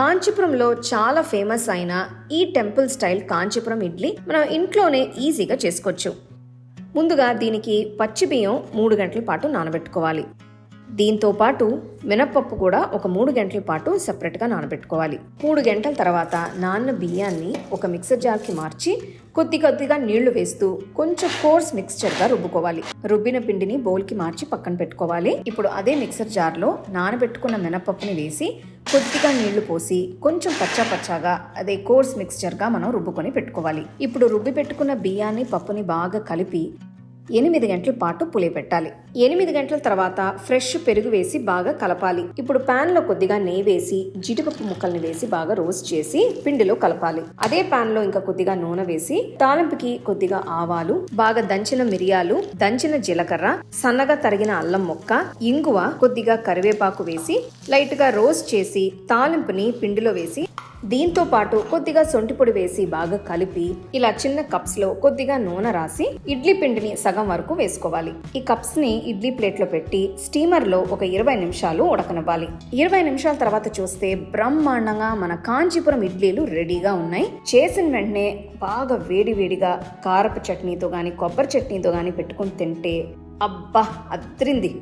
కాంచీపురంలో చాలా ఫేమస్ అయిన ఈ టెంపుల్ స్టైల్ కాంచీపురం ఇడ్లీ మనం ఇంట్లోనే ఈజీగా చేసుకోవచ్చు. ముందుగా దీనికి పచ్చి బియ్యం మూడు గంటల పాటు నానబెట్టుకోవాలి. దీంతో పాటు మినప్పప్పు కూడా ఒక మూడు గంటల పాటు సపరేట్గా నానబెట్టుకోవాలి. మూడు గంటల తర్వాత నాన్న బియ్యాన్ని ఒక మిక్సర్ జార్కి మార్చి కొద్ది కొద్దిగా నీళ్ళు వేస్తూ కొంచెం కోర్స్ మిక్స్చర్గా రుబ్బుకోవాలి. రుబ్బిన పిండిని బౌల్కి మార్చి పక్కన పెట్టుకోవాలి. ఇప్పుడు అదే మిక్సర్ జార్లో నానబెట్టుకున్న మినపప్పుని వేసి కొద్దిగా నీళ్ళు పోసి కొంచెం పచ్చా పచ్చాగా అదే కోర్స్ మిక్స్చర్గా మనం రుబ్బుకొని పెట్టుకోవాలి. ఇప్పుడు రుబ్బి పెట్టుకున్న బియ్యాన్ని పప్పుని బాగా కలిపి ఎనిమిది గంటల పాటు పులియబెట్టాలి ఎనిమిది గంటల తర్వాత ఫ్రెష్ పెరుగు వేసి బాగా కలపాలి. ఇప్పుడు పాన్లో కొద్దిగా నెయ్యి వేసి జీడిపప్పు ముక్కల్ని వేసి బాగా రోస్ట్ చేసి పిండిలో కలపాలి. అదే పాన్లో ఇంకా కొద్దిగా నూనె వేసి తాలింపుకి కొద్దిగా ఆవాలు బాగా దంచిన మిరియాలు దంచిన జీలకర్ర సన్నగా తరిగిన అల్లం ముక్క ఇంగువ కొద్దిగా కరివేపాకు వేసి లైట్గా రోస్ట్ చేసి తాలింపుని పిండిలో వేసి దీంతో పాటు కొద్దిగా సొంటి పొడి వేసి బాగా కలిపి ఇలా చిన్న కప్స్లో కొద్దిగా నూనె రాసి ఇడ్లీ పిండిని సగం వరకు వేసుకోవాలి. ఈ కప్స్ని ఇడ్లీ ప్లేట్లో పెట్టి స్టీమర్లో ఒక ఇరవై నిమిషాలు ఉడకనివ్వాలి. ఇరవై నిమిషాల తర్వాత చూస్తే బ్రహ్మాండంగా మన కాంచీపురం ఇడ్లీలు రెడీగా ఉన్నాయి. చేసిన వెంటనే బాగా వేడి వేడిగా కారపు చట్నీతో గాని కొబ్బరి చట్నీతో గాని పెట్టుకుని తింటే అబ్బా అద్రింది.